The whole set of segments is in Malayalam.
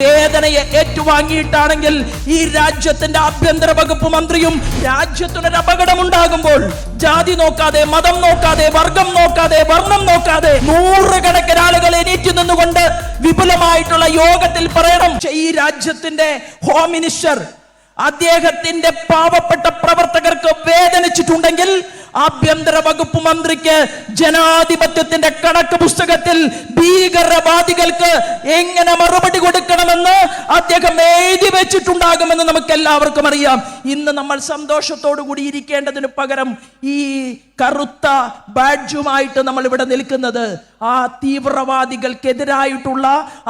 വേദനയെ ഏറ്റുവാങ്ങിയിട്ടാണെങ്കിൽ ഈ രാജ്യത്തിന്റെ ആഭ്യന്തര വകുപ്പ് മന്ത്രിയും രാജ്യത്തിനൊരു അപകടമുണ്ടാകുമ്പോൾ ജാതി നോക്കാതെ മതം നോക്കാതെ വർഗം നോക്കാതെ വർണം നോക്കാതെ നൂറുകണക്കിന് ആളുകൾ എണീറ്റ് നിന്നുകൊണ്ട് വിപുലമായിട്ടുള്ള യോഗത്തിൽ പറയണം. ഈ രാജ്യത്തിന്റെ ഹോം മിനിസ്റ്റർ അദ്ദേഹത്തിന്റെ പാവപ്പെട്ട പ്രവർത്തകർക്ക് വേദനിച്ചിട്ടുണ്ടെങ്കിൽ ആഭ്യന്തര വകുപ്പ് മന്ത്രിക്ക് ജനാധിപത്യത്തിന്റെ കണക്ക് പുസ്തകത്തിൽ ഭീകരവാദികൾക്ക് എങ്ങനെ മറുപടി കൊടുക്കണമെന്ന് അദ്ദേഹം എഴുതി വെച്ചിട്ടുണ്ടാകുമെന്ന് നമുക്ക് എല്ലാവർക്കും അറിയാം. ഇന്ന് നമ്മൾ സന്തോഷത്തോടു കൂടി ഇരിക്കേണ്ടതിന് പകരം ഈ കറുത്ത ബാഡ്ജുമായിട്ട് നമ്മൾ ഇവിടെ നിൽക്കുന്നത്. ആ തീവ്രവാദികൾക്കെതിരായിട്ടുള്ള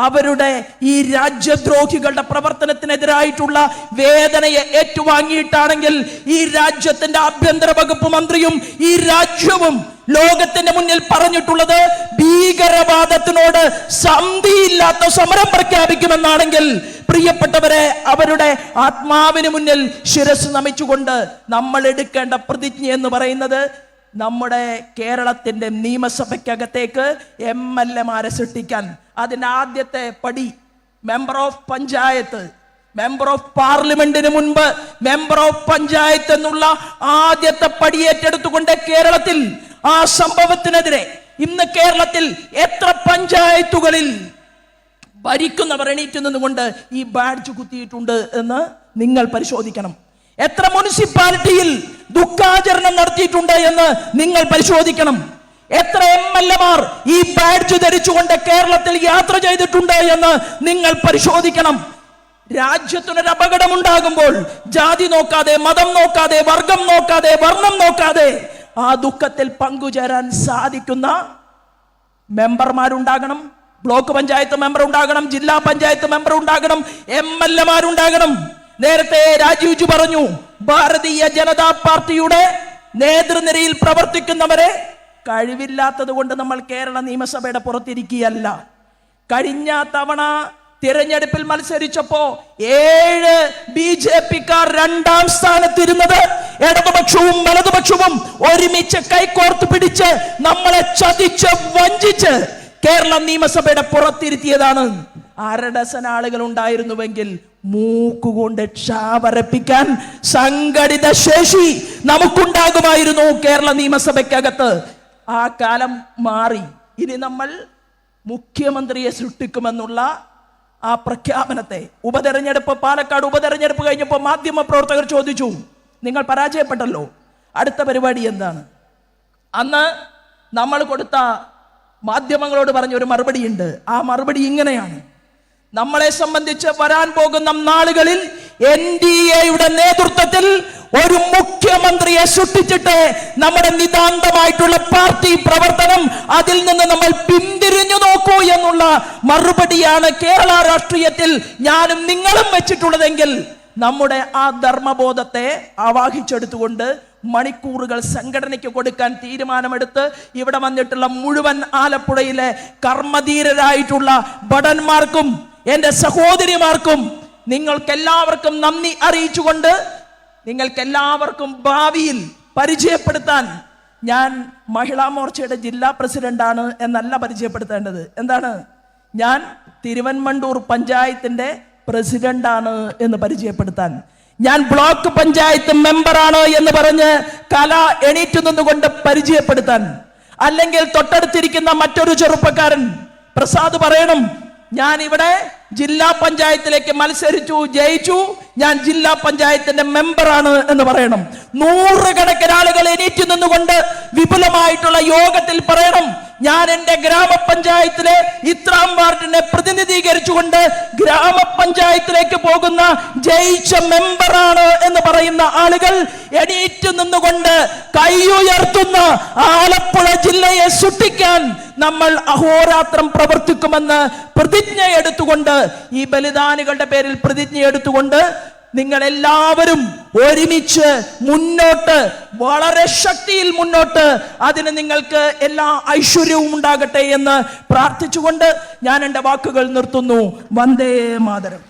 അവരുടെ ഈ രാജ്യദ്രോഹികളുടെ പ്രവർത്തനത്തിനെതിരായിട്ടുള്ള വേദനയെ ഏറ്റുവാങ്ങിയിട്ടാണെങ്കിൽ ഈ രാജ്യത്തിന്റെ ആഭ്യന്തര വകുപ്പ് മന്ത്രിയും ഈ രാജ്യവും ലോകത്തിന്റെ മുന്നിൽ പറഞ്ഞിട്ടുള്ളത് ഭീകരവാദത്തിനോട് സന്ധിയില്ലാത്ത സമരം പ്രഖ്യാപിക്കുമെന്നാണെങ്കിൽ പ്രിയപ്പെട്ടവരെ അവരുടെ ആത്മാവിന് മുന്നിൽ ശിരസ് നമിച്ചുകൊണ്ട് നമ്മൾ എടുക്കേണ്ട പ്രതിജ്ഞ എന്ന് പറയുന്നത് നമ്മുടെ കേരളത്തിന്റെ നിയമസഭയ്ക്കകത്തേക്ക് എം എൽ എമാരെ സൃഷ്ടിക്കാൻ. അതിന്റെ ആദ്യത്തെ പടി member of panchayat member of പാർലമെന്റിന് മുൻപ് മെമ്പർ ഓഫ് പഞ്ചായത്ത് എന്നുള്ള ആദ്യത്തെ പടി ഏറ്റെടുത്തുകൊണ്ട് കേരളത്തിൽ ആ സംഭവത്തിനെതിരെ ഇന്ന് കേരളത്തിൽ എത്ര പഞ്ചായത്തുകളിൽ ഭരിക്കുന്നവർ എണീറ്റ് നിന്നുകൊണ്ട് ഈ ബാഡ്ജ് കുത്തിയിട്ടുണ്ട് എന്ന് നിങ്ങൾ പരിശോധിക്കണം. എത്ര മുനിസിപ്പാലിറ്റിയിൽ ദുഃഖാചരണം നടത്തിയിട്ടുണ്ട് എന്ന് നിങ്ങൾ പരിശോധിക്കണം. എത്ര എം എൽ എമാർ ഈ ബാഡ്ജ് ധരിച്ചുകൊണ്ട് കേരളത്തിൽ യാത്ര ചെയ്തിട്ടുണ്ട് എന്ന് നിങ്ങൾ പരിശോധിക്കണം. രാജ്യത്തിനൊരു അപകടമുണ്ടാകുമ്പോൾ ജാതി നോക്കാതെ മതം നോക്കാതെ വർഗം നോക്കാതെ വർണം നോക്കാതെ ആ ദുഃഖത്തിൽ പങ്കുചേരാൻ സാധിക്കുന്ന മെമ്പർമാരുണ്ടാകണം ബ്ലോക്ക് പഞ്ചായത്ത് മെമ്പർ ഉണ്ടാകണം ജില്ലാ പഞ്ചായത്ത് മെമ്പർ ഉണ്ടാകണം എം എൽ എമാരുണ്ടാകണം. നേരത്തെ രാജീവ്ജി പറഞ്ഞു ഭാരതീയ ജനതാ പാർട്ടിയുടെ നേതൃനിരയിൽ പ്രവർത്തിക്കുന്നവരെ കഴിവില്ലാത്തത് കൊണ്ട് നമ്മൾ കേരള നിയമസഭയുടെ പുറത്തിരിക്കുകയല്ല. കഴിഞ്ഞ തവണ തിരഞ്ഞെടുപ്പിൽ മത്സരിച്ചപ്പോ ഏഴ് ബി ജെ പിക്കാർ രണ്ടാം സ്ഥാനത്തിരുന്നത് ഇടതുപക്ഷവും വലതുപക്ഷവും ഒരുമിച്ച് കൈകോർത്ത് പിടിച്ച് നമ്മളെ ചതിച്ച് വഞ്ചിച്ച് കേരള നിയമസഭയുടെ പുറത്തിരുത്തിയതാണ്. അരഡസൻ ആളുകൾ ഉണ്ടായിരുന്നുവെങ്കിൽ മൂക്കുകൊണ്ട് ക്ഷാവരപ്പിക്കാൻ സംഘടിത ശേഷി നമുക്കുണ്ടാകുമായിരുന്നു കേരള നിയമസഭയ്ക്കകത്ത്. ആ കാലം മാറി. ഇനി നമ്മൾ മുഖ്യമന്ത്രിയെ സൃഷ്ടിക്കുമെന്നുള്ള ആ പ്രഖ്യാപനത്തെ ഉപതെരഞ്ഞെടുപ്പ് പാലക്കാട് ഉപതെരഞ്ഞെടുപ്പ് കഴിഞ്ഞപ്പോൾ മാധ്യമ പ്രവർത്തകർ ചോദിച്ചു നിങ്ങൾ പരാജയപ്പെട്ടല്ലോ. അടുത്ത പരിപാടി എന്താണ്? അന്ന് നമ്മൾ കൊടുത്ത മാധ്യമങ്ങളോട് പറഞ്ഞ ഒരു മറുപടിയുണ്ട്. ആ മറുപടി ഇങ്ങനെയാണ്. നമ്മളെ സംബന്ധിച്ച് വരാൻ പോകുന്ന നാളുകളിൽ എൻ ഡി എയുടെ നേതൃത്വത്തിൽ ഒരു മുഖ്യമന്ത്രിയെ സൃഷ്ടിച്ചിട്ട് നമ്മുടെ നിതാന്തമായിട്ടുള്ള പാർട്ടി പ്രവർത്തനം അതിൽ നിന്ന് നമ്മൾ പിന്തിരിഞ്ഞു നോക്കൂ എന്നുള്ള മറുപടിയാണ് കേരള രാഷ്ട്രീയത്തിൽ ഞാനും നിങ്ങളും വെച്ചിട്ടുള്ളതെങ്കിൽ നമ്മുടെ ആ ധർമ്മബോധത്തെ ആവാഹിച്ചെടുത്തുകൊണ്ട് മണിക്കൂറുകൾ സംഘടനയ്ക്ക് കൊടുക്കാൻ തീരുമാനമെടുത്ത് ഇവിടെ വന്നിട്ടുള്ള മുഴുവൻ ആലപ്പുഴയിലെ കർമ്മധീരരായിട്ടുള്ള ഭടന്മാർക്കും എന്റെ സഹോദരിമാർക്കും നിങ്ങൾക്കെല്ലാവർക്കും നന്ദി അറിയിച്ചുകൊണ്ട് നിങ്ങൾക്കെല്ലാവർക്കും ഭാവിയിൽ പരിചയപ്പെടുത്താൻ ഞാൻ മഹിളാ മോർച്ചയുടെ ജില്ലാ പ്രസിഡന്റാണ് എന്നല്ല പരിചയപ്പെടുത്തേണ്ടത്. എന്താണ്? ഞാൻ തിരുവൻമണ്ടൂർ പഞ്ചായത്തിന്റെ പ്രസിഡന്റാണ് എന്ന് പരിചയപ്പെടുത്താൻ. ഞാൻ ബ്ലോക്ക് പഞ്ചായത്ത് മെമ്പറാണ് എന്ന് പറഞ്ഞ് കല എണീറ്റ് നിന്നുകൊണ്ട് പരിചയപ്പെടുത്താൻ. അല്ലെങ്കിൽ തൊട്ടടുത്തിരിക്കുന്ന മറ്റൊരു ചെറുപ്പക്കാരൻ പ്രസാദ് പറയണം ഞാൻ ഇവിടെ ജില്ലാ പഞ്ചായത്തിലേക്ക് മത്സരിച്ചു ജയിച്ചു ഞാൻ ജില്ലാ പഞ്ചായത്തിന്റെ മെമ്പറാണ് എന്ന് പറയണം. നൂറുകണക്കിന് ആളുകൾ എണീറ്റ് നിന്നുകൊണ്ട് വിപുലമായിട്ടുള്ള യോഗത്തിൽ പറയണം ഞാൻ എന്റെ ഗ്രാമപഞ്ചായത്തിലെ ഇത്രാം വാർഡിനെ പ്രതിനിധീകരിച്ചുകൊണ്ട് ഗ്രാമപഞ്ചായത്തിലേക്ക് പോകുന്ന ജയിച്ച മെമ്പറാണ് എന്ന് പറയുന്ന ആളുകൾ എണീറ്റ് നിന്നുകൊണ്ട് കൈയുയർത്തുന്ന ആലപ്പുഴ ജില്ലയെ സൃഷ്ടിക്കാൻ നമ്മൾ അഹോരാത്രം പ്രവർത്തിക്കുമെന്ന് പ്രതിജ്ഞ എടുത്തുകൊണ്ട് ഈ ബലിദാനികളുടെ പേരിൽ പ്രതിജ്ഞ എടുത്തുകൊണ്ട് നിങ്ങൾ എല്ലാവരും ഒരുമിച്ച് മുന്നോട്ട് വളരെ ശക്തിയിൽ മുന്നോട്ട് അതിന് നിങ്ങൾക്ക് എല്ലാ ഐശ്വര്യവും ഉണ്ടാകട്ടെ എന്ന് പ്രാർത്ഥിച്ചുകൊണ്ട് ഞാൻ എന്റെ വാക്കുകൾ നിർത്തുന്നു. വന്ദേ മാതരം.